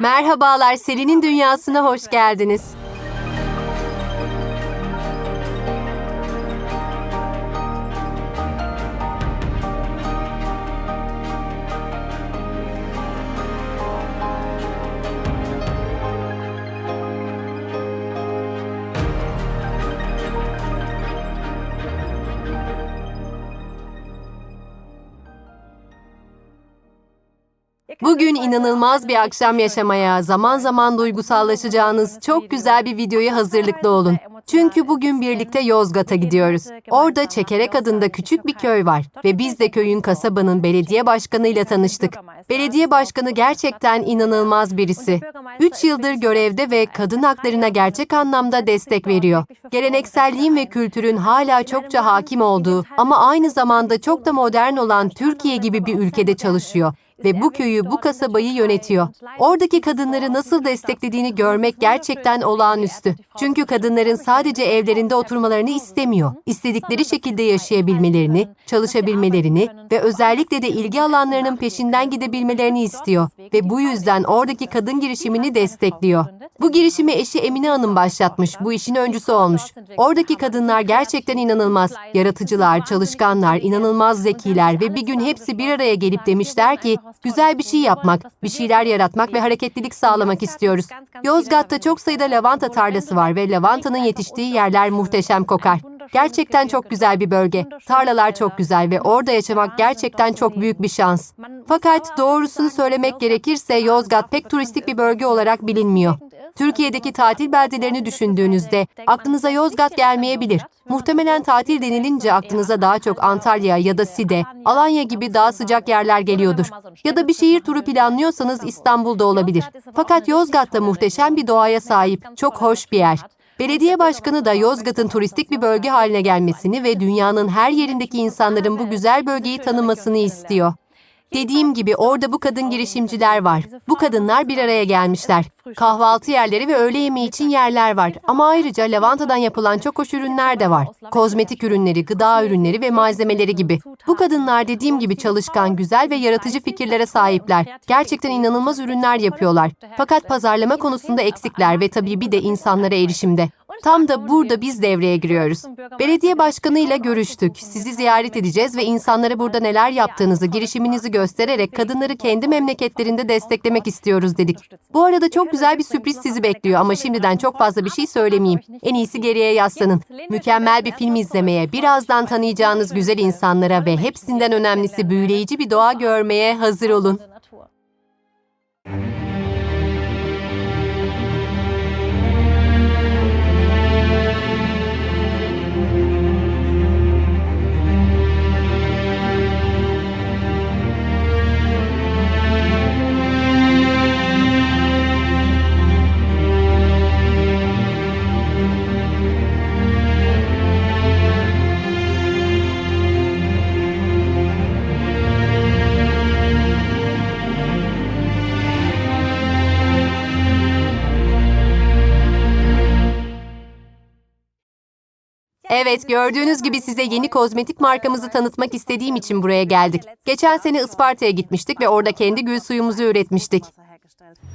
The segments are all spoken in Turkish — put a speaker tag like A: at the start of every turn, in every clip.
A: Merhabalar, Selin'in dünyasına hoş geldiniz. İnanılmaz bir akşam yaşamaya, zaman zaman duygusallaşacağınız çok güzel bir videoya hazırlıklı olun. Çünkü bugün birlikte Yozgat'a gidiyoruz. Orada Çekerek adında küçük bir köy var ve biz de köyün kasabanın belediye başkanıyla tanıştık. Belediye başkanı gerçekten inanılmaz birisi. 3 yıldır görevde ve kadın haklarına gerçek anlamda destek veriyor. Gelenekselliğin ve kültürün hala çokça hakim olduğu ama aynı zamanda çok da modern olan Türkiye gibi bir ülkede çalışıyor ve bu köyü, bu kasabayı yönetiyor. Oradaki kadınları nasıl desteklediğini görmek gerçekten olağanüstü. Çünkü kadınların sadece evlerinde oturmalarını istemiyor. İstedikleri şekilde yaşayabilmelerini, çalışabilmelerini ve özellikle de ilgi alanlarının peşinden gidebilmelerini istiyor. Ve bu yüzden oradaki kadın girişimini destekliyor. Bu girişimi eşi Emine Hanım başlatmış, bu işin öncüsü olmuş. Oradaki kadınlar gerçekten inanılmaz. Yaratıcılar, çalışkanlar, inanılmaz zekiler ve bir gün hepsi bir araya gelip demişler ki güzel bir şey yapmak, bir şeyler yaratmak ve hareketlilik sağlamak istiyoruz. Yozgat'ta çok sayıda lavanta tarlası var ve lavantanın yetiştiği yerler muhteşem kokar. Gerçekten çok güzel bir bölge. Tarlalar çok güzel ve orada yaşamak gerçekten çok büyük bir şans. Fakat doğrusunu söylemek gerekirse Yozgat pek turistik bir bölge olarak bilinmiyor. Türkiye'deki tatil beldelerini düşündüğünüzde aklınıza Yozgat gelmeyebilir. Muhtemelen tatil denilince aklınıza daha çok Antalya ya da Side, Alanya gibi daha sıcak yerler geliyordur. Ya da bir şehir turu planlıyorsanız İstanbul'da olabilir. Fakat Yozgat da muhteşem bir doğaya sahip, çok hoş bir yer. Belediye başkanı da Yozgat'ın turistik bir bölge haline gelmesini ve dünyanın her yerindeki insanların bu güzel bölgeyi tanımasını istiyor. Dediğim gibi orada bu kadın girişimciler var. Bu kadınlar bir araya gelmişler. Kahvaltı yerleri ve öğle yemeği için yerler var. Ama ayrıca lavantadan yapılan çok hoş ürünler de var. Kozmetik ürünleri, gıda ürünleri ve malzemeleri gibi. Bu kadınlar dediğim gibi çalışkan, güzel ve yaratıcı fikirlere sahipler. Gerçekten inanılmaz ürünler yapıyorlar. Fakat pazarlama konusunda eksikler ve tabii bir de insanlara erişimde. Tam da burada biz devreye giriyoruz. Belediye başkanıyla görüştük. Sizi ziyaret edeceğiz ve insanlara burada neler yaptığınızı, girişiminizi göstererek kadınları kendi memleketlerinde desteklemek istiyoruz dedik. Bu arada çok güzel bir sürpriz sizi bekliyor ama şimdiden çok fazla bir şey söylemeyeyim. En iyisi geriye yaslanın. Mükemmel bir film izlemeye, birazdan tanıyacağınız güzel insanlara ve hepsinden önemlisi büyüleyici bir doğa görmeye hazır olun. Evet, gördüğünüz gibi size yeni kozmetik markamızı tanıtmak istediğim için buraya geldik. Geçen sene Isparta'ya gitmiştik ve orada kendi gül suyumuzu üretmiştik.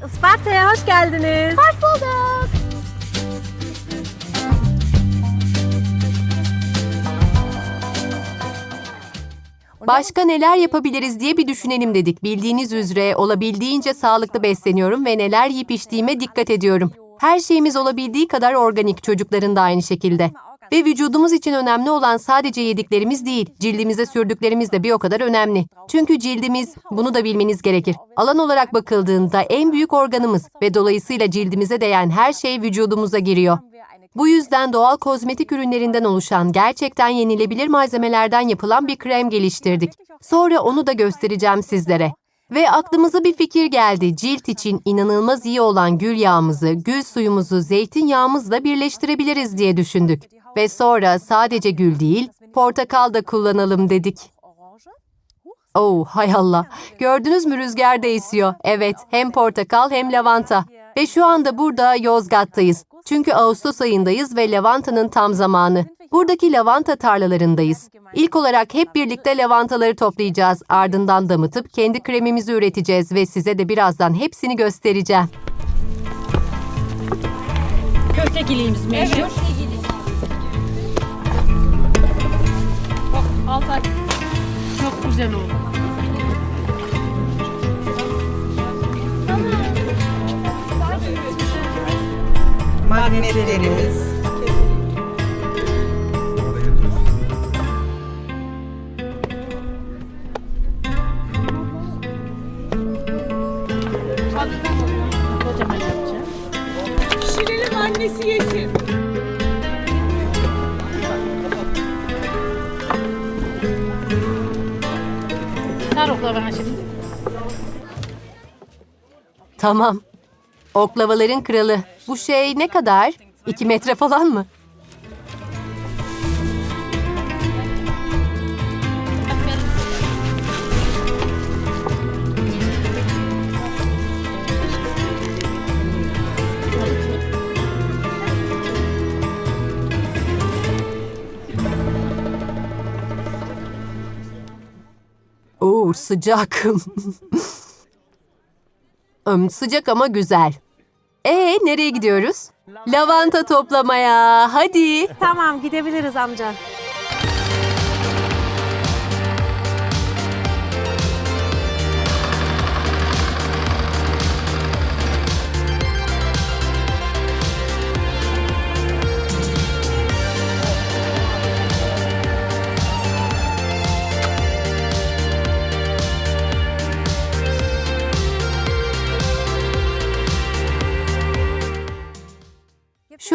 B: Isparta'ya hoş geldiniz. Hoş bulduk.
A: Başka neler yapabiliriz diye bir düşünelim dedik. Bildiğiniz üzere olabildiğince sağlıklı besleniyorum ve neler yiyip içtiğime dikkat ediyorum. Her şeyimiz olabildiği kadar organik, çocukların da aynı şekilde. Ve vücudumuz için önemli olan sadece yediklerimiz değil, cildimize sürdüklerimiz de bir o kadar önemli. Çünkü cildimiz, bunu da bilmeniz gerekir. Alan olarak bakıldığında en büyük organımız ve dolayısıyla cildimize değen her şey vücudumuza giriyor. Bu yüzden doğal kozmetik ürünlerinden oluşan gerçekten yenilebilir malzemelerden yapılan bir krem geliştirdik. Sonra onu da göstereceğim sizlere. Ve aklımıza bir fikir geldi. Cilt için inanılmaz iyi olan gül yağımızı, gül suyumuzu zeytinyağımızla birleştirebiliriz diye düşündük. Ve sonra sadece gül değil, portakal da kullanalım dedik. Oh hay Allah. Gördünüz mü rüzgar da esiyor. Evet hem portakal hem lavanta. Ve şu anda burada Yozgat'tayız. Çünkü Ağustos ayındayız ve lavantanın tam zamanı. Buradaki lavanta tarlalarındayız. İlk olarak hep birlikte lavantaları toplayacağız. Ardından damıtıp kendi kremimizi üreteceğiz ve size de birazdan hepsini göstereceğim.
C: Köftekiliğimiz meşhur. Bak Altay. Çok güzel oldu.
D: magnetlerimiz.
C: Kocaman yapacağım.
D: Pişirelim annesi yesin.
C: Sar oklavana şimdi.
A: Tamam. Oklavaların kralı. Bu şey ne kadar? İki metre falan mı? Sıcak. Im, sıcak ama güzel. Ee nereye gidiyoruz? Lavanta toplamaya. Hadi.
B: Tamam gidebiliriz amca.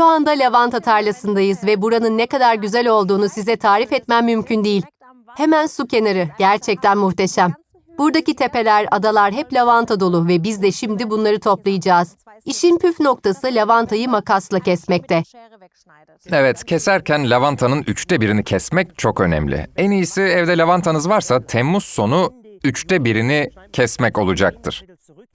A: Şu anda lavanta tarlasındayız ve buranın ne kadar güzel olduğunu size tarif etmem mümkün değil. Hemen su kenarı. Gerçekten muhteşem. Buradaki tepeler, adalar hep lavanta dolu ve biz de şimdi bunları toplayacağız. İşin püf noktası lavantayı makasla kesmekte.
E: Evet, keserken lavantanın üçte birini kesmek çok önemli. En iyisi evde lavantanız varsa Temmuz sonu üçte birini kesmek olacaktır.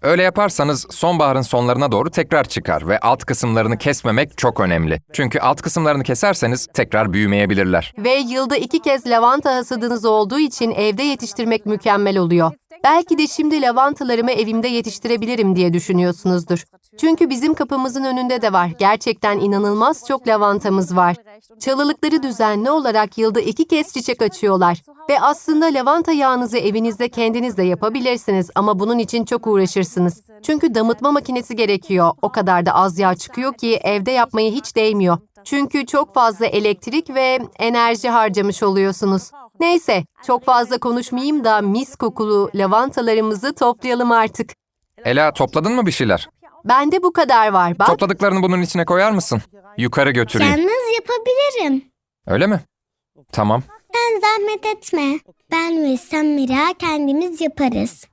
E: Öyle yaparsanız sonbaharın sonlarına doğru tekrar çıkar ve alt kısımlarını kesmemek çok önemli. Çünkü alt kısımlarını keserseniz tekrar büyümeyebilirler.
A: Ve yılda iki kez lavanta hasadınız olduğu için evde yetiştirmek mükemmel oluyor. Belki de şimdi lavantalarımı evimde yetiştirebilirim diye düşünüyorsunuzdur. Çünkü bizim kapımızın önünde de var. Gerçekten inanılmaz çok lavantamız var. Çalılıkları düzenli olarak yılda iki kez çiçek açıyorlar. Ve aslında lavanta yağınızı evinizde kendiniz de yapabilirsiniz ama bunun için çok uğraşırsınız. Çünkü damıtma makinesi gerekiyor. O kadar da az yağ çıkıyor ki evde yapmaya hiç değmiyor. Çünkü çok fazla elektrik ve enerji harcamış oluyorsunuz. Neyse, çok fazla konuşmayayım da mis kokulu lavantalarımızı toplayalım artık.
E: Ela topladın mı bir şeyler?
A: Bende bu kadar var. Bak,
E: Topladıklarını bunun içine koyar mısın? Yukarı götüreyim.
F: Yalnız yapabilirim.
E: Öyle mi? Tamam.
F: Sen zahmet etme. Ben ve sen Mira kendimiz yaparız.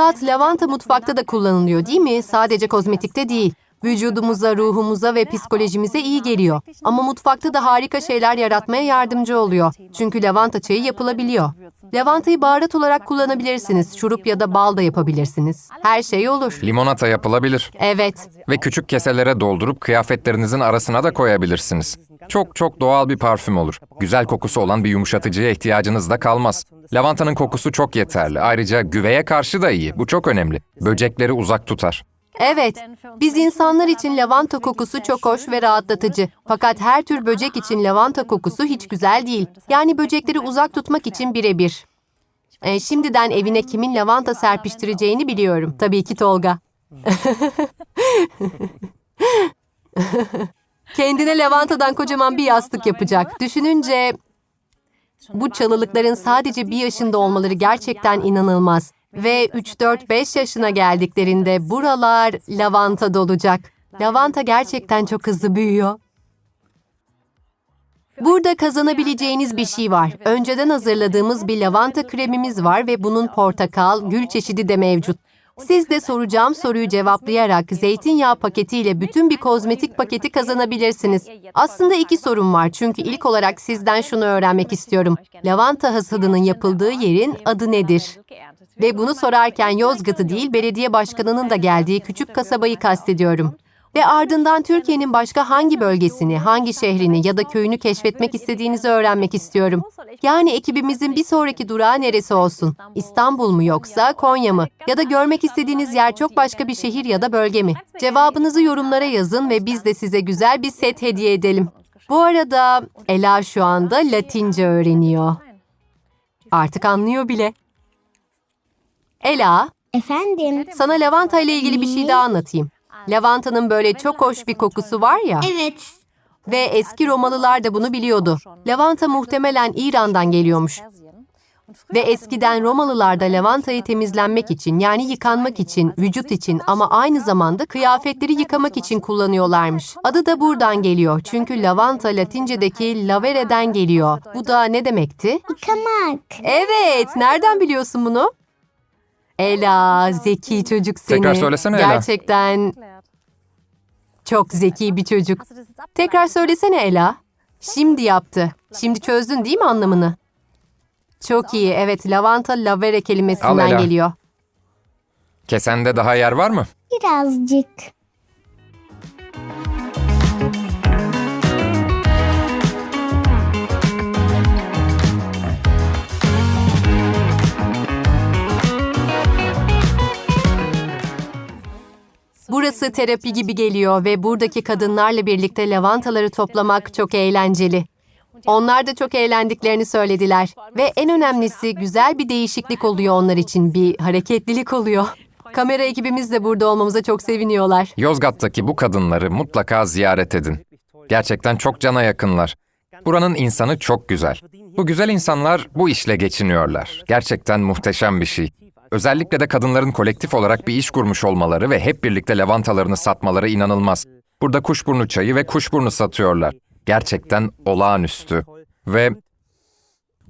A: Murat, lavanta mutfakta da kullanılıyor değil mi? Sadece kozmetikte değil. Vücudumuza, ruhumuza ve psikolojimize iyi geliyor. Ama mutfakta da harika şeyler yaratmaya yardımcı oluyor. Çünkü lavanta çayı yapılabiliyor. Lavantayı baharat olarak kullanabilirsiniz. Şurup ya da bal da yapabilirsiniz. Her şey olur.
E: Limonata yapılabilir.
A: Evet.
E: Ve küçük keselere doldurup kıyafetlerinizin arasına da koyabilirsiniz. Çok çok doğal bir parfüm olur. Güzel kokusu olan bir yumuşatıcıya ihtiyacınız da kalmaz. Lavantanın kokusu çok yeterli. Ayrıca güveye karşı da iyi. Bu çok önemli. Böcekleri uzak tutar.
A: Evet, biz insanlar için lavanta kokusu çok hoş ve rahatlatıcı. Fakat her tür böcek için lavanta kokusu hiç güzel değil. Yani böcekleri uzak tutmak için birebir. E, şimdiden evine kimin lavanta serpiştireceğini biliyorum. Tabii ki Tolga. Kendine lavantadan kocaman bir yastık yapacak. Düşününce bu çalılıkların sadece bir yaşında olmaları gerçekten inanılmaz. Ve 3-4-5 yaşına geldiklerinde buralar lavanta dolacak. Lavanta gerçekten çok hızlı büyüyor. Burada kazanabileceğiniz bir şey var. Önceden hazırladığımız bir lavanta kremimiz var ve bunun portakal, gül çeşidi de mevcut. Siz de soracağım soruyu cevaplayarak zeytinyağı paketiyle bütün bir kozmetik paketi kazanabilirsiniz. Aslında iki sorum var çünkü ilk olarak sizden şunu öğrenmek istiyorum. Lavanta hasadının yapıldığı yerin adı nedir? Ve bunu sorarken Yozgat'ı değil belediye başkanının da geldiği küçük kasabayı kastediyorum. Ve ardından Türkiye'nin başka hangi bölgesini, hangi şehrini ya da köyünü keşfetmek istediğinizi öğrenmek istiyorum. Yani ekibimizin bir sonraki durağı neresi olsun? İstanbul mu yoksa Konya mı? Ya da görmek istediğiniz yer çok başka bir şehir ya da bölge mi? Cevabınızı yorumlara yazın ve biz de size güzel bir set hediye edelim. Bu arada Ela şu anda Latince öğreniyor. Artık anlıyor bile. Ela,
F: Efendim?
A: sana lavanta ile ilgili bir şey daha anlatayım. Lavantanın böyle çok hoş bir kokusu var ya
F: Evet.
A: ve eski Romalılar da bunu biliyordu. Lavanta muhtemelen İran'dan geliyormuş. Ve eskiden Romalılar da lavantayı temizlenmek için yani yıkanmak için, vücut için ama aynı zamanda kıyafetleri yıkamak için kullanıyorlarmış. Adı da buradan geliyor çünkü lavanta Latince'deki lavere'den geliyor. Bu da ne demekti?
F: Yıkamak.
A: Evet, nereden biliyorsun bunu? Ela, zeki çocuk seni.
E: Tekrar söylesene Ela.
A: Gerçekten çok zeki bir çocuk. Tekrar söylesene Ela. Şimdi yaptı. Şimdi çözdün değil mi anlamını? Çok iyi. Evet, lavanta lavere
E: Al
A: kelimesinden
E: Ela.
A: geliyor.
E: Kesende daha yer var mı?
F: Birazcık.
A: Terapi gibi geliyor ve buradaki kadınlarla birlikte lavantaları toplamak çok eğlenceli. Onlar da çok eğlendiklerini söylediler ve en önemlisi güzel bir değişiklik oluyor onlar için, bir hareketlilik oluyor. Kamera ekibimiz de burada olmamıza çok seviniyorlar.
E: Yozgat'taki bu kadınları mutlaka ziyaret edin. Gerçekten çok cana yakınlar. Buranın insanı çok güzel. Bu güzel insanlar bu işle geçiniyorlar. Gerçekten muhteşem bir şey. Özellikle de kadınların kolektif olarak bir iş kurmuş olmaları ve hep birlikte lavantalarını satmaları inanılmaz. Burada kuşburnu çayı ve kuşburnu satıyorlar. Gerçekten olağanüstü. Ve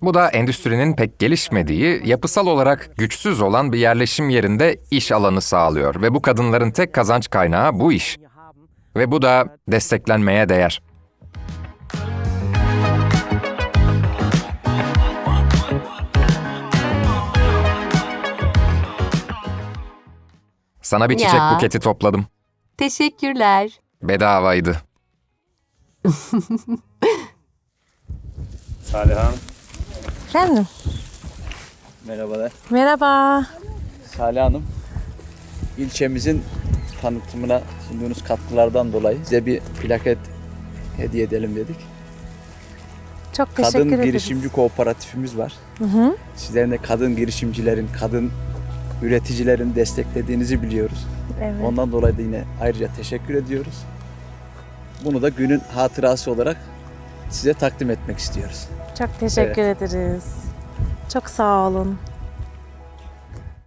E: bu da endüstrinin pek gelişmediği, yapısal olarak güçsüz olan bir yerleşim yerinde iş alanı sağlıyor ve bu kadınların tek kazanç kaynağı bu iş. Ve bu da desteklenmeye değer. Sana bir çiçek
A: Ya.
E: buketi topladım.
A: Teşekkürler.
E: Bedavaydı.
G: Salihan,
B: Efendim?
G: merhabalar.
B: Merhaba.
G: Salih Hanım, ilçemizin tanıtımına sunduğunuz katkılardan dolayı size bir plaket hediye edelim dedik.
B: Çok teşekkür
G: Kadın
B: ederiz.
G: girişimci kooperatifimiz var. Sizlerin de kadın girişimcilerin, kadın üreticilerin desteklediğinizi biliyoruz.
B: Evet.
G: Ondan dolayı da yine ayrıca teşekkür ediyoruz. Bunu da günün hatırası olarak size takdim etmek istiyoruz.
B: Çok teşekkür ederiz. Çok sağ olun.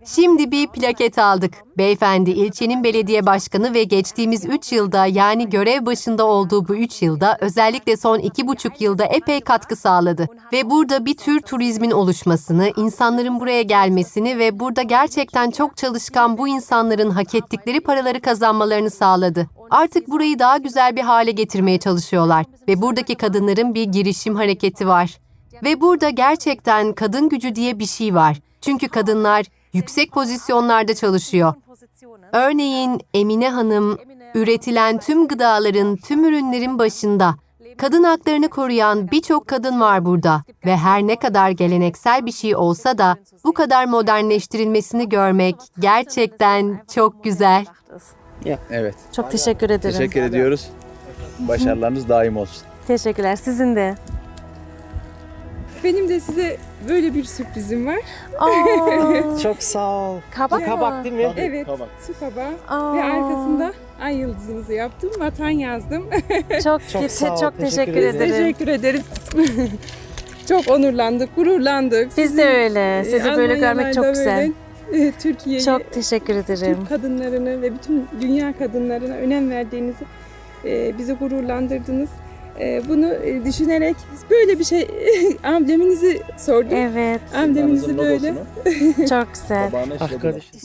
A: Şimdi bir plaket aldık. Beyefendi ilçenin belediye başkanı ve geçtiğimiz 3 yılda yani görev başında olduğu bu 3 yılda özellikle son 2,5 yılda epey katkı sağladı. Ve burada bir tür turizmin oluşmasını, insanların buraya gelmesini ve burada gerçekten çok çalışkan bu insanların hak ettikleri paraları kazanmalarını sağladı. Artık burayı daha güzel bir hale getirmeye çalışıyorlar ve buradaki kadınların bir girişim hareketi var. Ve burada gerçekten kadın gücü diye bir şey var. Çünkü kadınlar yüksek pozisyonlarda çalışıyor. Örneğin Emine Hanım üretilen tüm gıdaların, tüm ürünlerin başında. Kadın haklarını koruyan birçok kadın var burada ve her ne kadar geleneksel bir şey olsa da bu kadar modernleştirilmesini görmek gerçekten çok güzel.
G: Evet,
B: Çok teşekkür ederim.
G: teşekkür ediyoruz. Başarılarınız daim olsun.
B: Teşekkürler. Sizin de.
D: Benim de size böyle bir sürprizim var.
B: Aa,
H: Çok sağ ol.
B: kabak
H: Bu kabak
B: mı?
H: değil mi?
D: Evet,
G: kabak.
D: su kabağı.
B: Aa,
D: Ve arkasında ay yıldızımızı yaptım, vatan yazdım.
B: çok
H: Çok
B: çok,
H: sağ ol,
B: çok
H: teşekkür
B: teşekkür
H: ederim.
B: ederim.
D: Teşekkür ederiz. Çok onurlandık, gururlandık.
B: Biz de öyle. Sizi
D: Ee,
B: böyle görmek
D: Almanyalarda
B: çok güzel.
D: böyle, e, Türkiye'yi,
B: Çok teşekkür ederim.
D: Türk kadınlarını ve bütün dünya kadınlarına önem verdiğinizi e, bizi gururlandırdınız. E, bunu e, düşünerek böyle bir şey ambleminizi sordum.
B: Evet.
D: Ambleminizi böyle.
B: Çok güzel.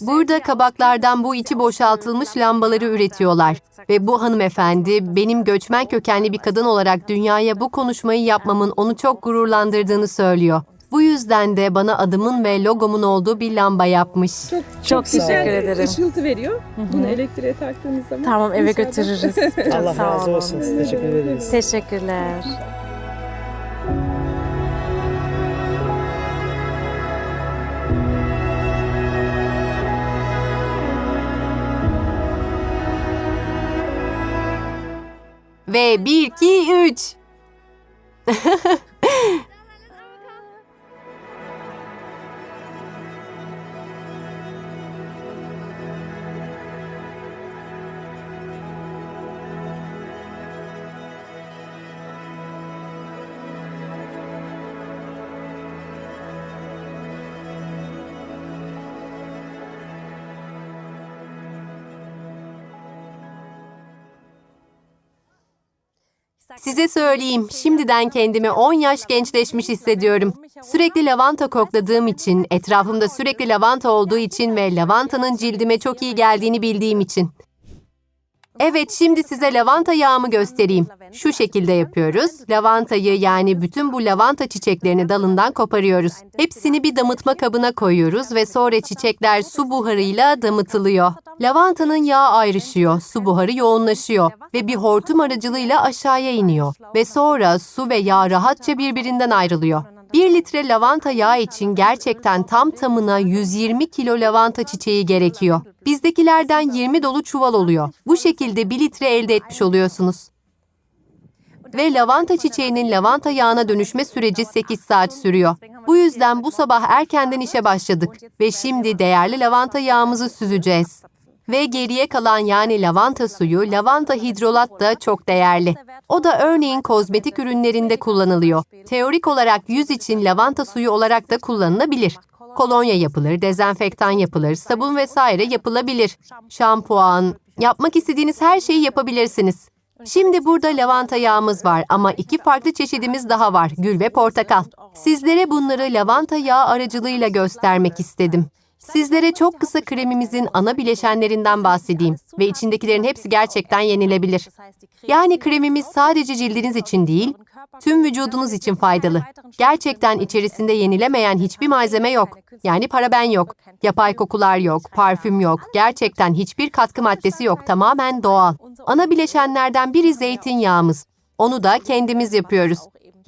A: Burada kabaklardan bu içi boşaltılmış lambaları üretiyorlar. Ve bu hanımefendi benim göçmen kökenli bir kadın olarak dünyaya bu konuşmayı yapmamın onu çok gururlandırdığını söylüyor. Bu yüzden de bana adımın ve logomun olduğu bir lamba yapmış.
D: Çok,
B: Çok
D: güzel
B: teşekkür ederim.
D: ışıltı veriyor. Bunu elektriğe taktığınız zaman.
B: Tamam eve
D: inşallah-
B: götürürüz. Çok
H: Allah
B: sağ
H: razı olsun. Teşekkür ederiz.
B: Teşekkürler.
A: Ve 1, 2, 3. Size söyleyeyim, şimdiden kendimi 10 yaş gençleşmiş hissediyorum. Sürekli lavanta kokladığım için, etrafımda sürekli lavanta olduğu için ve lavantanın cildime çok iyi geldiğini bildiğim için. Evet, şimdi size lavanta yağımı göstereyim. Şu şekilde yapıyoruz. Lavantayı yani bütün bu lavanta çiçeklerini dalından koparıyoruz. Hepsini bir damıtma kabına koyuyoruz ve sonra çiçekler su buharıyla damıtılıyor. Lavantanın yağı ayrışıyor, su buharı yoğunlaşıyor ve bir hortum aracılığıyla aşağıya iniyor. Ve sonra su ve yağ rahatça birbirinden ayrılıyor. 1 litre lavanta yağı için gerçekten tam tamına 120 kilo lavanta çiçeği gerekiyor. Bizdekilerden 20 dolu çuval oluyor. Bu şekilde 1 litre elde etmiş oluyorsunuz. Ve lavanta çiçeğinin lavanta yağına dönüşme süreci 8 saat sürüyor. Bu yüzden bu sabah erkenden işe başladık ve şimdi değerli lavanta yağımızı süzeceğiz. Ve geriye kalan yani lavanta suyu, lavanta hidrolat da çok değerli. O da örneğin kozmetik ürünlerinde kullanılıyor. Teorik olarak yüz için lavanta suyu olarak da kullanılabilir. Kolonya yapılır, dezenfektan yapılır, sabun vesaire yapılabilir. Şampuan, yapmak istediğiniz her şeyi yapabilirsiniz. Şimdi burada lavanta yağımız var ama iki farklı çeşidimiz daha var, gül ve portakal. Sizlere bunları lavanta yağı aracılığıyla göstermek istedim. Sizlere çok kısa kremimizin ana bileşenlerinden bahsedeyim ve içindekilerin hepsi gerçekten yenilebilir. Yani kremimiz sadece cildiniz için değil, tüm vücudunuz için faydalı. Gerçekten içerisinde yenilemeyen hiçbir malzeme yok. Yani paraben yok, yapay kokular yok, parfüm yok, gerçekten hiçbir katkı maddesi yok, tamamen doğal. Ana bileşenlerden biri zeytinyağımız. Onu da kendimiz yapıyoruz.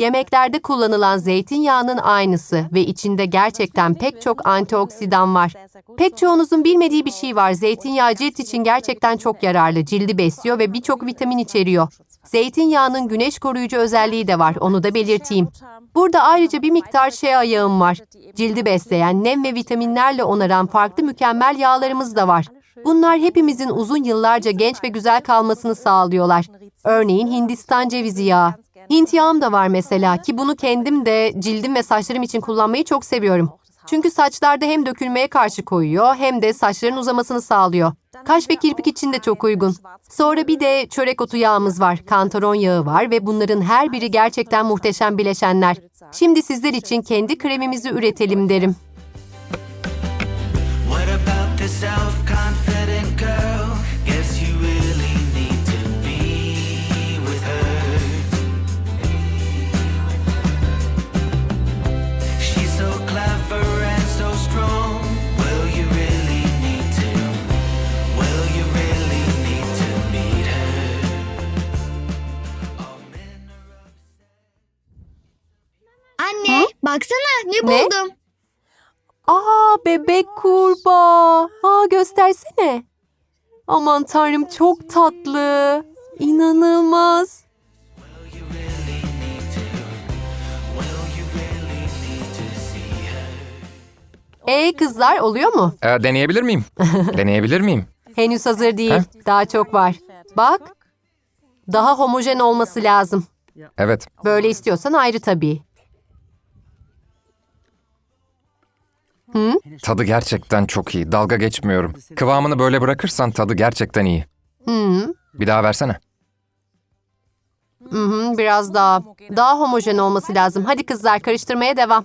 A: Yemeklerde kullanılan zeytinyağının aynısı ve içinde gerçekten pek çok antioksidan var. Pek çoğunuzun bilmediği bir şey var. Zeytinyağı cilt için gerçekten çok yararlı. Cildi besliyor ve birçok vitamin içeriyor. Zeytinyağının güneş koruyucu özelliği de var. Onu da belirteyim. Burada ayrıca bir miktar shea yağım var. Cildi besleyen, nem ve vitaminlerle onaran farklı mükemmel yağlarımız da var. Bunlar hepimizin uzun yıllarca genç ve güzel kalmasını sağlıyorlar. Örneğin Hindistan cevizi yağı. Hint yağım da var mesela ki bunu kendim de cildim ve saçlarım için kullanmayı çok seviyorum. Çünkü saçlarda hem dökülmeye karşı koyuyor hem de saçların uzamasını sağlıyor. Kaş ve kirpik için de çok uygun. Sonra bir de çörek otu yağımız var, kantaron yağı var ve bunların her biri gerçekten muhteşem bileşenler. Şimdi sizler için kendi kremimizi üretelim derim.
I: What about
F: ne
A: Ne?
F: buldum.
A: Aa bebek kurbağa. Aa göstersene. Aman tanrım çok tatlı. İnanılmaz. E kızlar oluyor mu?
E: Ee, deneyebilir miyim? deneyebilir miyim?
A: Henüz hazır değil.
E: Ha?
A: Daha çok var. Bak. Daha homojen olması lazım.
E: Evet.
A: Böyle istiyorsan ayrı tabii.
E: Tadı gerçekten çok iyi. Dalga geçmiyorum. Kıvamını böyle bırakırsan tadı gerçekten iyi.
A: Hmm.
E: Bir daha versene.
A: Hı hı, biraz daha. Daha homojen olması lazım. Hadi kızlar karıştırmaya devam.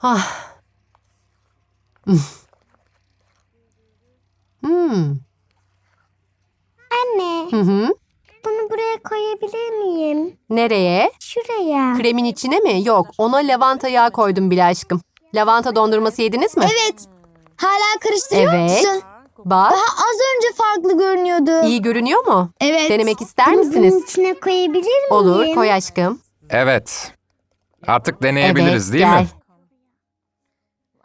A: Ah. Hmm.
F: Anne,
A: Hı hı.
F: bunu buraya koyabilir miyim?
A: Nereye?
F: Şuraya.
A: Kremin içine mi? Yok. Ona lavanta yağı koydum bile aşkım. Lavanta dondurması yediniz mi?
F: Evet. Hala karıştırıyor
A: Evet.
F: musun?
A: Bak.
F: Az önce farklı görünüyordu.
A: iyi görünüyor mu?
F: Evet.
A: Denemek ister
F: Bunu
A: misiniz?
F: bunun içine koyabilir miyim?
A: Olur. Koy aşkım.
E: Evet. Artık deneyebiliriz
A: Evet,
E: değil
A: gel.
E: mi?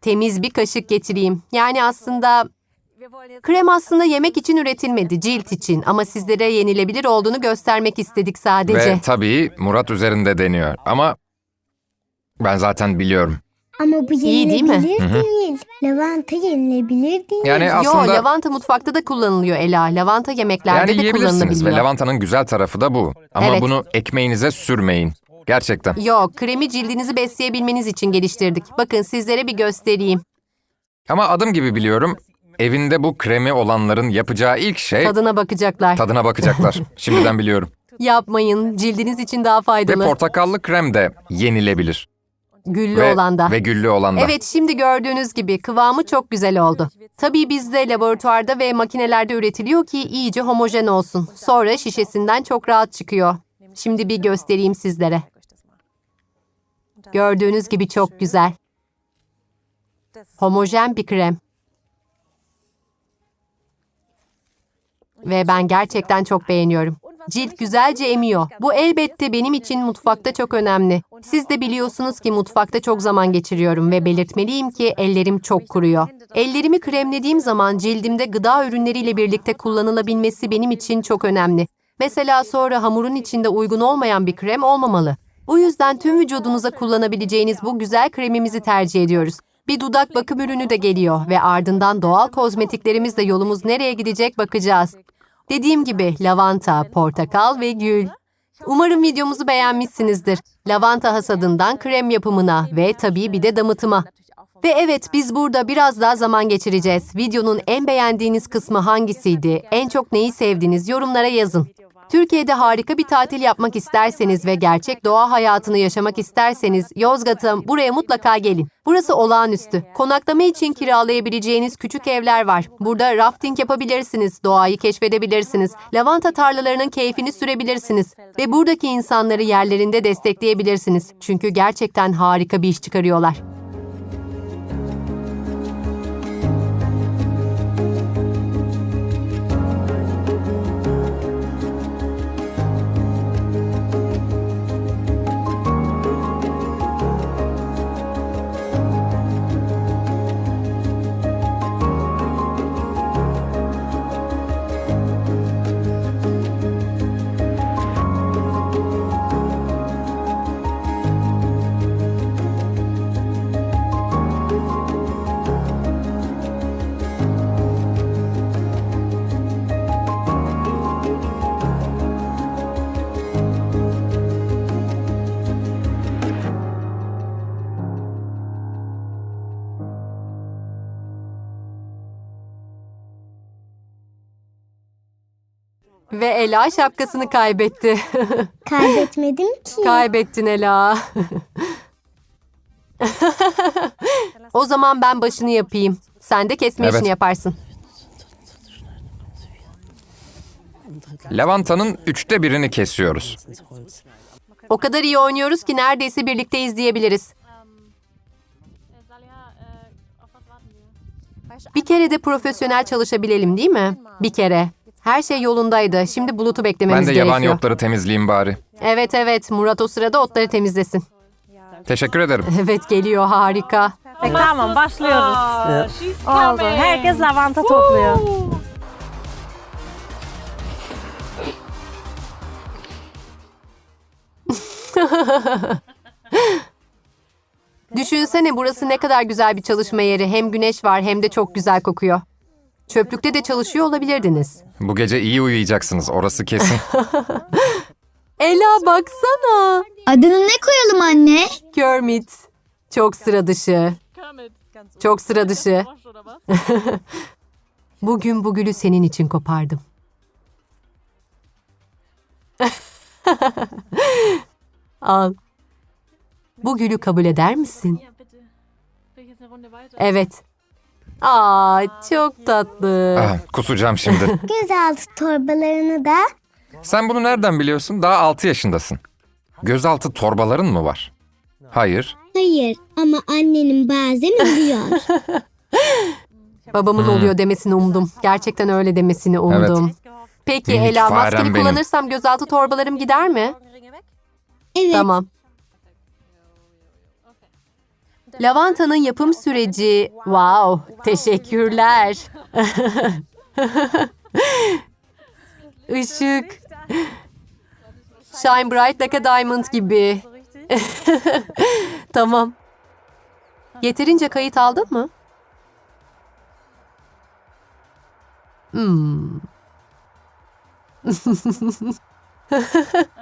A: Temiz bir kaşık getireyim. Yani aslında krem aslında yemek için üretilmedi, cilt için. Ama sizlere yenilebilir olduğunu göstermek istedik sadece.
E: Ve tabii Murat üzerinde deniyor. Ama ben zaten biliyorum.
F: Ama bu
A: İyi değil mi?
F: yenilebilir değil. Lavanta yenilebilir değil.
E: Yani
A: Yo,
E: aslında
A: lavanta mutfakta da kullanılıyor Ela. Lavanta yemeklerde
E: yani
A: de
E: yiyebilirsiniz ve lavantanın güzel tarafı da bu. Ama
A: Evet.
E: bunu ekmeğinize sürmeyin. Gerçekten.
A: Yok, kremi cildinizi besleyebilmeniz için geliştirdik. Bakın sizlere bir göstereyim.
E: Ama adım gibi biliyorum. Evinde bu kremi olanların yapacağı ilk şey
A: Tadına bakacaklar.
E: tadına bakacaklar. Şimdiden biliyorum.
A: Yapmayın, cildiniz için daha
E: Ve
A: faydalı.
E: portakallı krem de yenilebilir.
A: Güllü
E: ve,
A: olan da.
E: Ve güllü olan da.
A: Evet şimdi gördüğünüz gibi kıvamı çok güzel oldu. Tabii bizde laboratuvarda ve makinelerde üretiliyor ki iyice homojen olsun. Sonra şişesinden çok rahat çıkıyor. Şimdi bir göstereyim sizlere. Gördüğünüz gibi çok güzel. Homojen bir krem. Ve ben gerçekten çok beğeniyorum. Cilt güzelce emiyor. Bu elbette benim için mutfakta çok önemli. Siz de biliyorsunuz ki mutfakta çok zaman geçiriyorum ve belirtmeliyim ki ellerim çok kuruyor. Ellerimi kremlediğim zaman cildimde gıda ürünleriyle birlikte kullanılabilmesi benim için çok önemli. Mesela sonra hamurun içinde uygun olmayan bir krem olmamalı. Bu yüzden tüm vücudunuza kullanabileceğiniz bu güzel kremimizi tercih ediyoruz. Bir dudak bakım ürünü de geliyor ve ardından doğal kozmetiklerimizle yolumuz nereye gidecek bakacağız. Dediğim gibi lavanta, portakal ve gül. Umarım videomuzu beğenmişsinizdir. Lavanta hasadından krem yapımına ve tabii bir de damıtıma. Ve evet biz burada biraz daha zaman geçireceğiz. Videonun en beğendiğiniz kısmı hangisiydi? En çok neyi sevdiniz? Yorumlara yazın. Türkiye'de harika bir tatil yapmak isterseniz ve gerçek doğa hayatını yaşamak isterseniz Yozgat'a buraya mutlaka gelin. Burası olağanüstü. Konaklama için kiralayabileceğiniz küçük evler var. Burada rafting yapabilirsiniz, doğayı keşfedebilirsiniz, lavanta tarlalarının keyfini sürebilirsiniz ve buradaki insanları yerlerinde destekleyebilirsiniz. Çünkü gerçekten harika bir iş çıkarıyorlar. Ve Ela şapkasını kaybetti.
F: Kaybetmedim ki.
A: Kaybettin Ela. o zaman ben başını yapayım. Sen de kesme
E: Evet.
A: işini yaparsın.
E: Lavantanın üçte birini kesiyoruz.
A: O kadar iyi oynuyoruz ki neredeyse birlikte izleyebiliriz. Bir kere de profesyonel çalışabilelim değil mi? Bir kere. Her şey yolundaydı. Şimdi Bulut'u
E: Ben
A: beklememiz
E: de
A: gerekiyor.
E: yabani otları temizleyeyim bari.
A: Evet evet. Murat o sırada otları temizlesin.
E: Teşekkür ederim.
A: Evet geliyor harika.
B: Peki, tamam başlıyoruz. Oldu. Herkes lavanta topluyor.
A: Düşünsene burası ne kadar güzel bir çalışma yeri. Hem güneş var hem de çok güzel kokuyor. Çöplükte de çalışıyor olabilirdiniz.
E: Bu gece iyi uyuyacaksınız orası kesin.
A: Ela baksana.
F: Adını ne koyalım anne?
A: Kermit. Çok sıra dışı. Çok sıra dışı. Bugün bu gülü senin için kopardım. Al. Bu gülü kabul eder misin? Evet. Aa, çok tatlı.
E: Ah, kusacağım şimdi.
F: Gözaltı torbalarını da
E: Sen bunu nereden biliyorsun? Daha 6 yaşındasın. Gözaltı torbaların mı var? Hayır.
F: hayır ama annenin bazen oluyor.
A: Babamın
E: Hmm.
A: oluyor demesini umdum. Gerçekten öyle demesini umdum. Peki
E: Minik
A: Ela
E: farem
A: maskeni
E: benim.
A: kullanırsam gözaltı torbalarım gider mi?
F: Evet.
A: Tamam. Lavantanın yapım süreci. Wow, teşekkürler. Işık. Shine bright like a diamond gibi. tamam. Yeterince kayıt aldın mı? Hmm.